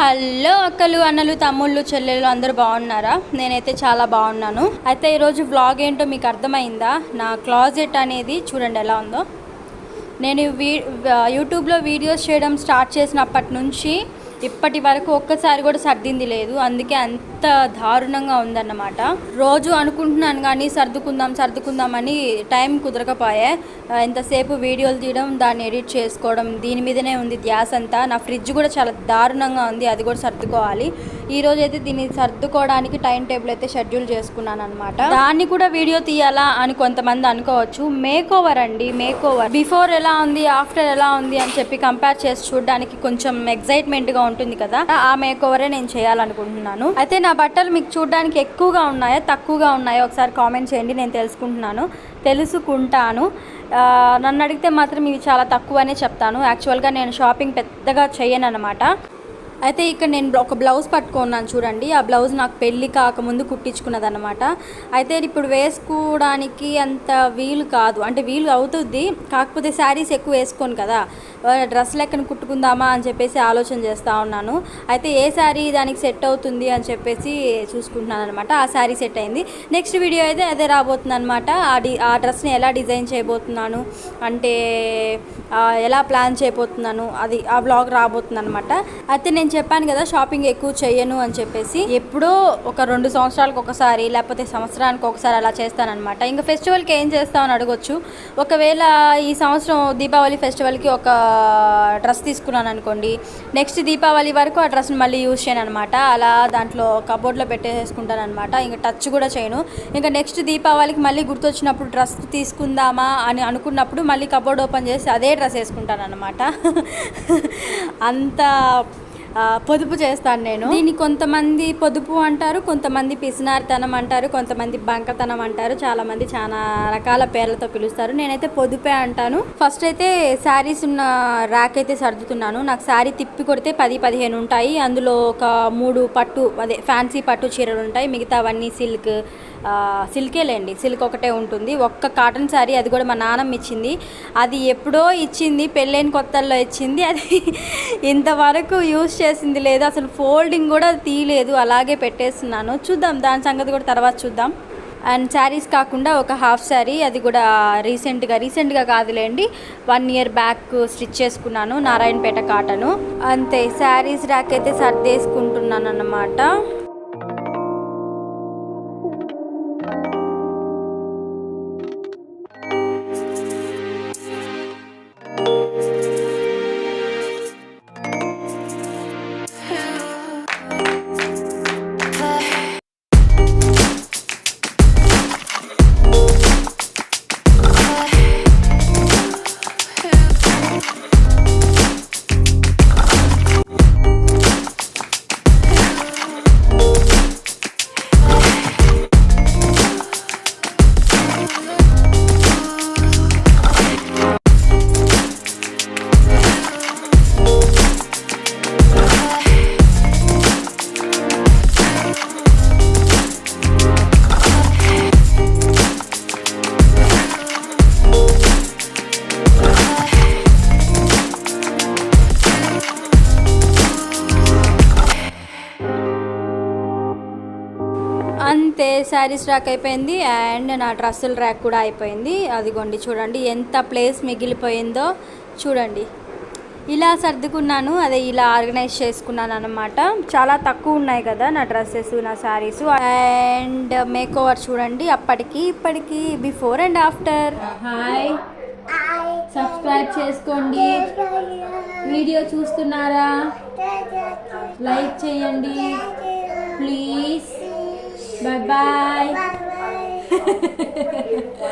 Hello అక్కలు అన్నలు తమ్ముళ్ళు చెల్లెలు అందరూ బాగున్నారా? నేనైతే చాలా బాగున్నాను. అయితే ఈరోజు వ్లాగ్ ఏంటో మీకు అర్థమైందా? నా క్లాజెట్ అనేది చూడండి ఎలా ఉందో. నేను వీ యూట్యూబ్లో వీడియోస్ చేయడం స్టార్ట్ చేసినప్పటి నుంచి ఇప్పటి వరకు ఒక్కసారి కూడా సర్దింది లేదు. అందుకే అంత దారుణంగా ఉందన్నమాట. రోజు అనుకుంటున్నాను కానీ సర్దుకుందాం సర్దుకుందాం అని టైం కుదరకపోయే ఎంతసేపు వీడియోలు తీయడం దాన్ని ఎడిట్ చేసుకోవడం దీని మీదనే ఉంది ధ్యాస అంతా నా ఫ్రిడ్జ్ కూడా చాలా దారుణంగా ఉంది అది కూడా సర్దుకోవాలి. ఈ రోజు అయితే దీన్ని సర్దుకోవడానికి టైం టేబుల్ అయితే షెడ్యూల్ చేసుకున్నాను అనమాట దాన్ని కూడా వీడియో తీయాలా అని కొంతమంది అనుకోవచ్చు. మేక్ ఓవర్ అండి మేక్ ఓవర్ బిఫోర్ ఎలా ఉంది ఆఫ్టర్ ఎలా ఉంది అని చెప్పి కంపేర్ చేసి చూడడానికి కొంచెం ఎక్సైట్మెంట్గా ఉంటుంది కదా. ఆ మేక్ ఓవరే నేను చేయాలనుకుంటున్నాను. అయితే నా బట్టలు మీకు చూడడానికి ఎక్కువగా ఉన్నాయా తక్కువగా ఉన్నాయో? ఒకసారి కామెంట్ చేయండి నేను తెలుసుకుంటున్నాను తెలుసుకుంటాను. నన్ను అడిగితే మాత్రం ఇవి చాలా తక్కువనే చెప్తాను. యాక్చువల్గా నేను షాపింగ్ పెద్దగా చేయను అనమాట అయితే ఇక్కడ నేను ఒక బ్లౌజ్ పట్టుకున్నాను చూడండి. ఆ బ్లౌజ్ నాకు పెళ్ళి కాకముందు కుట్టించుకున్నదనమాట అయితే ఇప్పుడు వేసుకోవడానికి అంత వీలు కాదు. అంటే వీలు అవుతుంది. కాకపోతే శారీస్ ఎక్కువ వేసుకోను కదా. డ్రెస్ లెక్కన కుట్టుకుందామా అని చెప్పేసి ఆలోచన చేస్తూ ఉన్నాను. అయితే ఏ శారీ దానికి సెట్ అవుతుంది అని చెప్పేసి చూసుకుంటున్నాను అనమాట ఆ శారీ సెట్ అయింది. నెక్స్ట్ వీడియో అయితే అదే రాబోతుంది అనమాట ఆ డి ఆ డ్రెస్ని ఎలా డిజైన్ చేయబోతున్నాను. అంటే ఎలా ప్లాన్ చేయబోతున్నాను. అది ఆ బ్లాగ్ రాబోతుంది అనమాట అయితే నేను చెప్పాను కదా షాపింగ్ ఎక్కువ చేయను అని చెప్పేసి ఎప్పుడో ఒక రెండు సంవత్సరాలకు ఒకసారి లేకపోతే సంవత్సరానికి ఒకసారి అలా చేస్తానన్నమాట. ఇంకా ఫెస్టివల్కి ఏం చేస్తామని అడగొచ్చు. ఒకవేళ ఈ సంవత్సరం దీపావళి ఫెస్టివల్కి ఒక డ్రెస్ తీసుకున్నాను అనుకోండి నెక్స్ట్ దీపావళి వరకు ఆ డ్రెస్ని మళ్ళీ యూజ్ చేయను అనమాట అలా దాంట్లో కబోర్డ్లో పెట్టేసుకుంటాను అనమాట ఇంకా టచ్ కూడా చేయను. ఇంకా నెక్స్ట్ దీపావళికి మళ్ళీ గుర్తొచ్చినప్పుడు డ్రెస్ తీసుకుందామా అని అనుకున్నప్పుడు మళ్ళీ కబోర్డ్ ఓపెన్ చేసి అదే డ్రెస్ వేసుకుంటాను అనమాట అంత పొదుపు చేస్తాను నేను. దీన్ని కొంతమంది పొదుపు అంటారు కొంతమంది పిసినారితనం అంటారు కొంతమంది బంకతనం అంటారు చాలా మంది చాలా రకాల పేర్లతో పిలుస్తారు. నేనైతే పొదుపే అంటాను. ఫస్ట్ అయితే శారీస్ ఉన్న ర్యాక్ అయితే సర్దుతున్నాను. నాకు శారీ తిప్పి కొడితే పది పదిహేను ఉంటాయి. అందులో ఒక మూడు పట్టు అదే ఫ్యాన్సీ పట్టు చీరలు ఉంటాయి. మిగతావన్నీ సిల్క్ సిల్కేలేండి సిల్క్ ఒకటే ఉంటుంది. ఒక్క కాటన్ శారీ అది కూడా మా నాన్నమ్మ ఇచ్చింది. అది ఎప్పుడో ఇచ్చింది పెళ్ళైన కొత్తల్లో ఇచ్చింది. అది ఇంతవరకు యూస్ చేసింది లేదు అసలు ఫోల్డింగ్ కూడా తీయలేదు అలాగే పెట్టేస్తున్నాను. చూద్దాం దాని సంగతి కూడా తర్వాత చూద్దాం. అండ్ శారీస్ కాకుండా ఒక హాఫ్ శారీ అది కూడా రీసెంట్గా రీసెంట్గా కాదులేండి వన్ ఇయర్ బ్యాక్ స్టిచ్ చేసుకున్నాను నారాయణపేట కాటను. అంతే శారీస్ ర్యాక్ అయితే సర్దేసుకుంటున్నాను అన్నమాట శారీస్ ర్యాక్ అయిపోయింది అండ్ నా డ్రెస్సుల ర్యాక్ కూడా అయిపోయింది. అదిగోండి చూడండి ఎంత ప్లేస్ మిగిలిపోయిందో చూడండి. ఇలా సర్దుకున్నాను అదే ఇలా ఆర్గనైజ్ చేసుకున్నాను అనమాట చాలా తక్కువ ఉన్నాయి కదా నా డ్రెస్సెస్ నా శారీస్. అండ్ మేక్ ఓవర్ చూడండి అప్పటికి ఇప్పటికి before and after hi subscribe చేసుకోండి. వీడియో చూస్తున్నారా? లైక్ చేయండి. Please Bye-bye.